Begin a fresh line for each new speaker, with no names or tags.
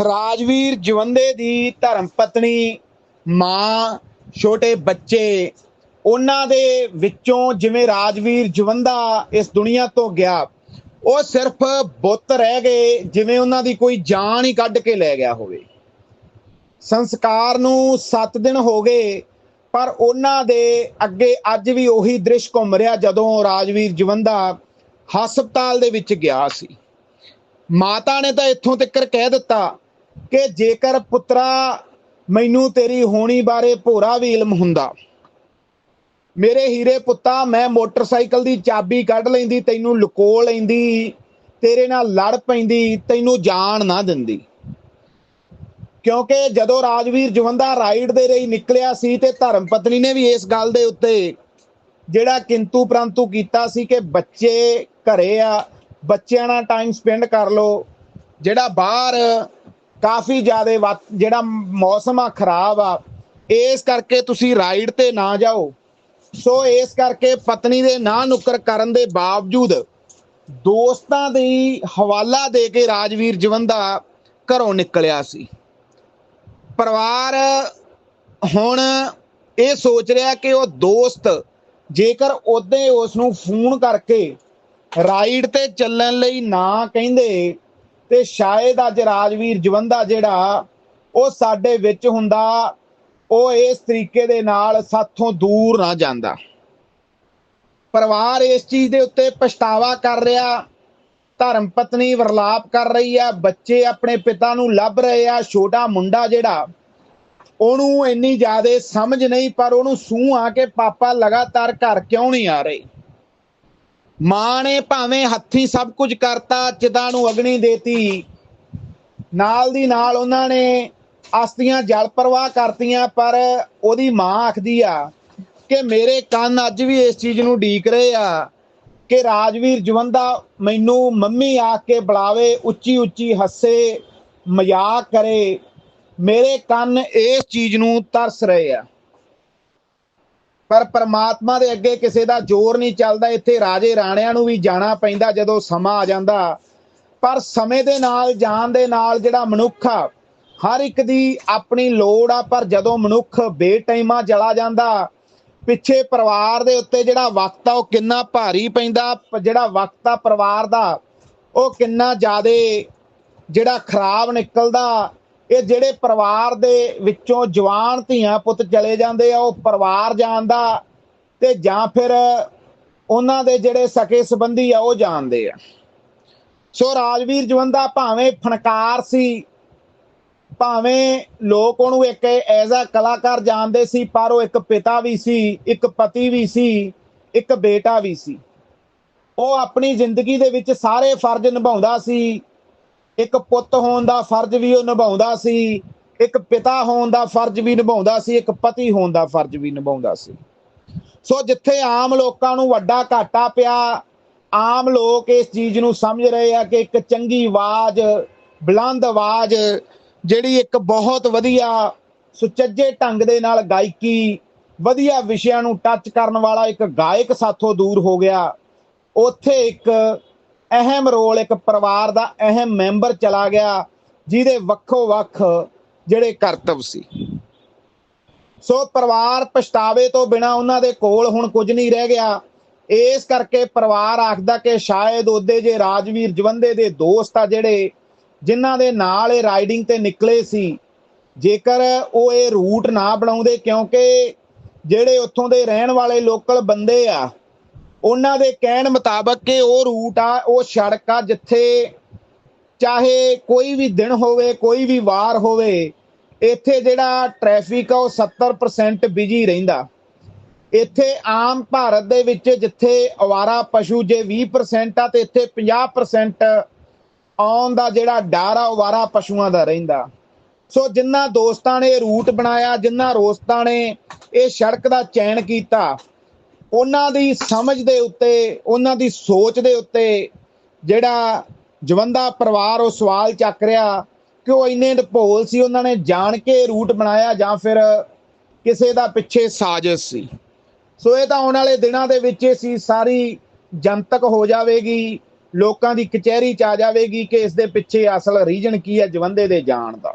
ਰਾਜਵੀਰ ਜਵੰਦੇ ਦੀ ਧਰਮ ਪਤਨੀ, ਮਾਂ, ਛੋਟੇ ਬੱਚੇ, ਉਹਨਾਂ ਦੇ ਵਿੱਚੋਂ ਜਿਵੇਂ ਰਾਜਵੀਰ ਜਵੰਦਾ ਇਸ ਦੁਨੀਆ ਤੋਂ ਗਿਆ, ਉਹ ਸਿਰਫ ਬੁੱਤ ਰਹਿ ਗਏ, ਜਿਵੇਂ ਉਹਨਾਂ ਦੀ ਕੋਈ ਜਾਨ ਹੀ ਕੱਢ ਕੇ ਲੈ ਗਿਆ ਹੋਵੇ। ਸੰਸਕਾਰ ਨੂੰ 7 ਦਿਨ ਹੋ ਗਏ, ਪਰ ਉਹਨਾਂ ਦੇ ਅੱਗੇ ਅੱਜ ਵੀ ਉਹੀ ਦ੍ਰਿਸ਼ ਘੁੰਮ ਰਿਹਾ ਜਦੋਂ ਰਾਜਵੀਰ ਜਵੰਦਾ ਹਸਪਤਾਲ ਦੇ ਵਿੱਚ ਗਿਆ ਸੀ। ਮਾਤਾ ਨੇ ਤਾਂ ਇੱਥੋਂ ਤੱਕ ਕਹਿ ਦਿੱਤਾ ਕਿ ਜੇਕਰ ਪੁੱਤਰਾ ਮੈਨੂੰ ਤੇਰੀ ਹੋਣੀ ਬਾਰੇ ਭੋਰਾ ਵੀ ਇਲਮ ਹੁੰਦਾ। ਮੇਰੇ ਹੀਰੇ ਪੁੱਤਾ, ਮੈਂ ਮੋਟਰਸਾਈਕਲ ਦੀ ਚਾਬੀ ਕੱਢ ਲੈਂਦੀ, ਤੈਨੂੰ ਲੁਕੋ ਲੈਂਦੀ, ਤੇਰੇ ਨਾਲ ਲੜ ਪੈਂਦੀ, ਤੈਨੂੰ ਜਾਣ ਨਾ ਦਿੰਦੀ। ਕਿਉਂਕਿ ਜਦੋਂ ਰਾਜਵੀਰ ਜਵੰਦਾ ਰਾਈਡ ਦੇ ਰਹੀ ਨਿਕਲਿਆ ਸੀ ਤੇ ਧਰਮ ਪਤਨੀ ਨੇ ਵੀ ਇਸ ਗੱਲ ਦੇ ਉੱਤੇ ਜਿਹੜਾ ਕਿੰਤੂ ਪ੍ਰੰਤੂ ਕੀਤਾ ਸੀ ਕਿ ਬੱਚੇ ਘਰੇ ਆ, ਬੱਚਿਆਂ ਨਾਲ ਟਾਈਮ ਸਪੈਂਡ ਕਰ ਲਓ, ਜਿਹੜਾ ਬਾਹਰ ਕਾਫੀ ਜ਼ਿਆਦਾ ਜਿਹੜਾ ਮੌਸਮ ਆ ਖਰਾਬ ਆ, ਇਸ ਕਰਕੇ ਤੁਸੀਂ ਰਾਈਡ ਤੇ ਨਾ ਜਾਓ। ਸੋ ਇਸ ਕਰਕੇ ਪਤਨੀ ਦੇ ਨਾ ਨੁਕਰ ਕਰਨ ਦੇ ਬਾਵਜੂਦ ਦੋਸਤਾਂ ਦੀ ਹਵਾਲਾ ਦੇ ਕੇ ਰਾਜਵੀਰ ਜਵੰਦਾ ਘਰੋਂ ਨਿਕਲਿਆ ਸੀ। ਪਰਿਵਾਰ ਹੁਣ ਇਹ ਸੋਚ ਰਿਹਾ ਕਿ ਉਹ ਦੋਸਤ ਜੇਕਰ ਉਹਦੇ ਉਸ ਨੂੰ ਫੋਨ ਕਰਕੇ ਰਾਈਡ ਤੇ ਚੱਲਣ ਲਈ ਨਾ ਕਹਿੰਦੇ ਤੇ ਸ਼ਾਇਦ ਅੱਜ ਰਾਜਵੀਰ ਜਵੰਦਾ ਜਿਹੜਾ, ਉਹ ਸਾਡੇ ਵਿੱਚ ਹੁੰਦਾ, ਉਹ ਇਸ ਤਰੀਕੇ ਦੇ ਨਾਲ ਸਾਥੋਂ ਦੂਰ ਨਾ ਜਾਂਦਾ। ਪਰਿਵਾਰ ਇਸ ਚੀਜ਼ ਦੇ ਉੱਤੇ ਪਛਤਾਵਾ ਕਰ ਰਿਹਾ, ਧਰਮ ਪਤਨੀ ਵਰਲਾਪ ਕਰ ਰਹੀ ਆ, ਬੱਚੇ ਆਪਣੇ ਪਿਤਾ ਨੂੰ ਲੱਭ ਰਹੇ ਆ, ਛੋਟਾ ਮੁੰਡਾ ਜਿਹੜਾ, ਉਹਨੂੰ ਇੰਨੀ ਜ਼ਿਆਦਾ ਸਮਝ ਨਹੀਂ, ਪਰ ਉਹਨੂੰ ਸੂਹ ਆ ਕੇ ਪਾਪਾ ਲਗਾਤਾਰ ਘਰ ਕਿਉਂ ਨਹੀਂ ਆ ਰਹੇ? ਮਾਂ ਨੇ ਭਾਵੇਂ ਹੱਥੀ ਸਭ ਕੁਝ ਕਰਤਾ ਚਿਤਾ ਨੂੰ ਅਗਨੀ ਦੇਤੀ। ਨਾਲ ਦੀ ਨਾਲ ਉਹਨਾਂ ਨੇ ਅਸਤੀਆਂ ਜਲ ਪ੍ਰਵਾਹ ਕਰਤੀਆਂ, ਪਰ ਉਹਦੀ ਮਾਂ ਆਖਦੀ ਆ ਕਿ ਮੇਰੇ ਕੰਨ ਅੱਜ ਵੀ ਇਸ ਚੀਜ਼ ਨੂੰ ਢੀਕ ਰਹੇ ਆ ਕਿ ਰਾਜਵੀਰ ਜਵੰਦਾ ਮੈਨੂੰ ਮੰਮੀ ਆ ਕੇ ਬੁਲਾਵੇ ਉੱਚੀ ਉੱਚੀ ਹੱਸੇ, ਮਜ਼ਾਕ ਕਰੇ। ਮੇਰੇ ਕੰਨ ਇਸ ਚੀਜ਼ ਨੂੰ ਤਰਸ ਰਹੇ ਆ। ਪਰ ਪਰਮਾਤਮਾ ਦੇ ਅੱਗੇ ਕਿਸੇ ਦਾ ਜ਼ੋਰ ਨਹੀਂ ਚੱਲਦਾ, ਇੱਥੇ ਰਾਜੇ ਰਾਣਿਆਂ ਨੂੰ ਵੀ ਜਾਣਾ ਪੈਂਦਾ ਜਦੋਂ ਸਮਾਂ ਆ ਜਾਂਦਾ। ਪਰ ਸਮੇਂ ਦੇ ਨਾਲ ਜਾਣ ਦੇ ਨਾਲ ਜਿਹੜਾ ਮਨੁੱਖ ਆ, ਹਰ ਇੱਕ ਦੀ ਆਪਣੀ ਲੋੜ ਆ, ਪਰ ਜਦੋਂ ਮਨੁੱਖ ਬੇਟਾਈਮਾ ਜਲਾ ਜਾਂਦਾ, ਪਿੱਛੇ ਪਰਿਵਾਰ ਦੇ ਉੱਤੇ ਜਿਹੜਾ ਵਕਤ ਆ, ਉਹ ਕਿੰਨਾ ਭਾਰੀ ਪੈਂਦਾ ਜਿਹੜਾ ਵਕਤ ਆ ਪਰਿਵਾਰ ਦਾ, ਉਹ ਕਿੰਨਾ ਜ਼ਿਆਦਾ ਜਿਹੜਾ ਖਰਾਬ ਨਿਕਲਦਾ ਇਹ ਜਿਹੜੇ ਪਰਿਵਾਰ ਦੇ ਵਿੱਚੋਂ ਜਵਾਨ ਧੀਆਂ ਪੁੱਤ ਚਲੇ ਜਾਂਦੇ ਆ, ਉਹ ਪਰਿਵਾਰ ਜਾਣਦਾ ਤੇ ਜਾਂ ਫਿਰ ਉਹਨਾਂ ਦੇ ਜਿਹੜੇ ਸਕੇ ਸੰਬੰਧੀ ਆ, ਉਹ ਜਾਣਦੇ ਆ। ਸੋ ਰਾਜਵੀਰ ਜਵੰਦਾ ਭਾਵੇਂ ਫਨਕਾਰ ਸੀ, ਭਾਵੇਂ ਲੋਕ ਉਹਨੂੰ ਇੱਕ ਐਜ਼ ਅ ਕਲਾਕਾਰ ਜਾਣਦੇ ਸੀ, ਪਰ ਉਹ ਇੱਕ ਪਿਤਾ ਵੀ ਸੀ, ਇੱਕ ਪਤੀ ਵੀ ਸੀ, ਇੱਕ ਬੇਟਾ ਵੀ ਸੀ। ਉਹ ਆਪਣੀ ਜ਼ਿੰਦਗੀ ਦੇ ਵਿੱਚ ਸਾਰੇ ਫਰਜ਼ ਨਿਭਾਉਂਦਾ ਸੀ ਇੱਕ ਪੁੱਤ ਹੋਣ ਦਾ ਫਰਜ਼ ਵੀ ਉਹ ਨਿਭਾਉਂਦਾ ਸੀ, ਇੱਕ ਪਿਤਾ ਹੋਣ ਦਾ ਫਰਜ਼ ਵੀ ਨਿਭਾਉਂਦਾ ਸੀ, ਇੱਕ ਪਤੀ ਹੋਣ ਦਾ ਫਰਜ਼ ਵੀ ਨਿਭਾਉਂਦਾ ਸੀ। ਸੋ ਜਿੱਥੇ ਆਮ ਲੋਕਾਂ ਨੂੰ ਵੱਡਾ ਘਾਟਾ ਪਿਆ, ਆਮ ਲੋਕ ਇਸ ਚੀਜ਼ ਨੂੰ ਸਮਝ ਰਹੇ ਆ ਕਿ ਇੱਕ ਚੰਗੀ ਆਵਾਜ਼, ਬੁਲੰਦ ਆਵਾਜ਼, ਜਿਹੜੀ ਇੱਕ ਬਹੁਤ ਵਧੀਆ ਸੁਚੱਜੇ ਢੰਗ ਦੇ ਨਾਲ ਗਾਇਕੀ, ਵਧੀਆ ਵਿਸ਼ਿਆਂ ਨੂੰ ਟੱਚ ਕਰਨ ਵਾਲਾ ਇੱਕ ਗਾਇਕ ਸਾਥੋਂ ਦੂਰ ਹੋ ਗਿਆ, ਉੱਥੇ ਇੱਕ ਅਹਿਮ ਰੋਲ ਇੱਕ ਪਰਿਵਾਰ ਦਾ ਅਹਿਮ ਮੈਂਬਰ ਚਲਾ ਗਿਆ, ਜਿਹਦੇ ਵੱਖੋ ਵੱਖ ਜਿਹੜੇ ਕਰਤਵ ਸੀ। ਸੋ ਪਰਿਵਾਰ ਪਛਤਾਵੇ ਤੋਂ ਬਿਨਾ ਉਹਨਾਂ ਦੇ ਕੋਲ ਹੁਣ ਕੁਝ ਨਹੀਂ ਰਹਿ ਗਿਆ। ਇਸ ਕਰਕੇ ਪਰਿਵਾਰ ਆਖਦਾ ਕਿ ਸ਼ਾਇਦ ਉਹਦੇ ਜੇ ਰਾਜਵੀਰ ਜਵੰਦੇ ਦੇ ਦੋਸਤ ਆ ਜਿਹੜੇ, ਜਿਨ੍ਹਾਂ ਦੇ ਨਾਲ ਇਹ ਰਾਈਡਿੰਗ ਤੇ ਨਿਕਲੇ ਸੀ, ਜੇਕਰ ਉਹ ਇਹ ਰੂਟ ਨਾ ਬਣਾਉਂਦੇ ਕਿਉਂਕਿ ਜਿਹੜੇ ਉੱਥੋਂ ਦੇ ਰਹਿਣ ਵਾਲੇ ਲੋਕਲ ਬੰਦੇ ਆ ਉਹਨਾਂ ਦੇ ਕਹਿਣ ਮੁਤਾਬਕ ਕਿ ਉਹ ਰੂਟ ਆ, ਉਹ ਸੜਕ ਆ, ਜਿੱਥੇ ਚਾਹੇ ਕੋਈ ਵੀ ਦਿਨ ਹੋਵੇ, ਕੋਈ ਵੀ ਵਾਰ ਹੋਵੇ, ਇੱਥੇ ਜਿਹੜਾ ਟ੍ਰੈਫਿਕ ਆ, ਉਹ 70% ਬਿਜ਼ੀ ਰਹਿੰਦਾ। ਇੱਥੇ ਆਮ ਭਾਰਤ ਦੇ ਵਿੱਚ ਜਿੱਥੇ ਅਵਾਰਾ ਪਸ਼ੂ ਜੇ 20% ਆ, ਤੇ ਇੱਥੇ 50% ਆਉਣ ਦਾ ਜਿਹੜਾ ਡਰ ਆ, ਅਵਾਰਾ ਪਸ਼ੂਆਂ ਦਾ ਰਹਿੰਦਾ। ਸੋ ਜਿੰਨਾ ਦੋਸਤਾਂ ਨੇ ਰੂਟ ਬਣਾਇਆ, ਜਿੰਨਾ ਰੋਸਤਾਂ ਨੇ ਇਹ ਸੜਕ ਦਾ ਚੈਨ ਕੀਤਾ ਉਹਨਾਂ ਦੀ ਸਮਝ ਦੇ ਉੱਤੇ, ਉਹਨਾਂ ਦੀ ਸੋਚ ਦੇ ਉੱਤੇ ਜਿਹੜਾ ਜਵੰਦਾ ਪਰਿਵਾਰ ਉਹ ਸਵਾਲ ਚੱਕ ਰਿਹਾ ਕਿ ਉਹ ਇੰਨੇ ਢਪੋਲ ਸੀ, ਉਹਨਾਂ ਨੇ ਜਾਣ ਕੇ ਰੂਟ ਬਣਾਇਆ ਜਾਂ ਫਿਰ ਕਿਸੇ ਦਾ ਪਿੱਛੇ ਸਾਜ਼ਿਸ਼ ਸੀ। ਸੋ ਇਹ ਤਾਂ ਆਉਣ ਵਾਲੇ ਦਿਨਾਂ ਦੇ ਵਿੱਚ ਇਹ ਸੀ ਸਾਰੀ ਜਨਤਕ ਹੋ ਜਾਵੇਗੀ, ਲੋਕਾਂ ਦੀ ਕਚਹਿਰੀ ਚ ਆ ਜਾਵੇਗੀ ਕਿ ਇਸ ਦੇ ਪਿੱਛੇ ਅਸਲ ਰੀਜਨ ਕੀ ਹੈ ਜਵੰਦੇ ਦੇ ਜਾਣ ਦਾ।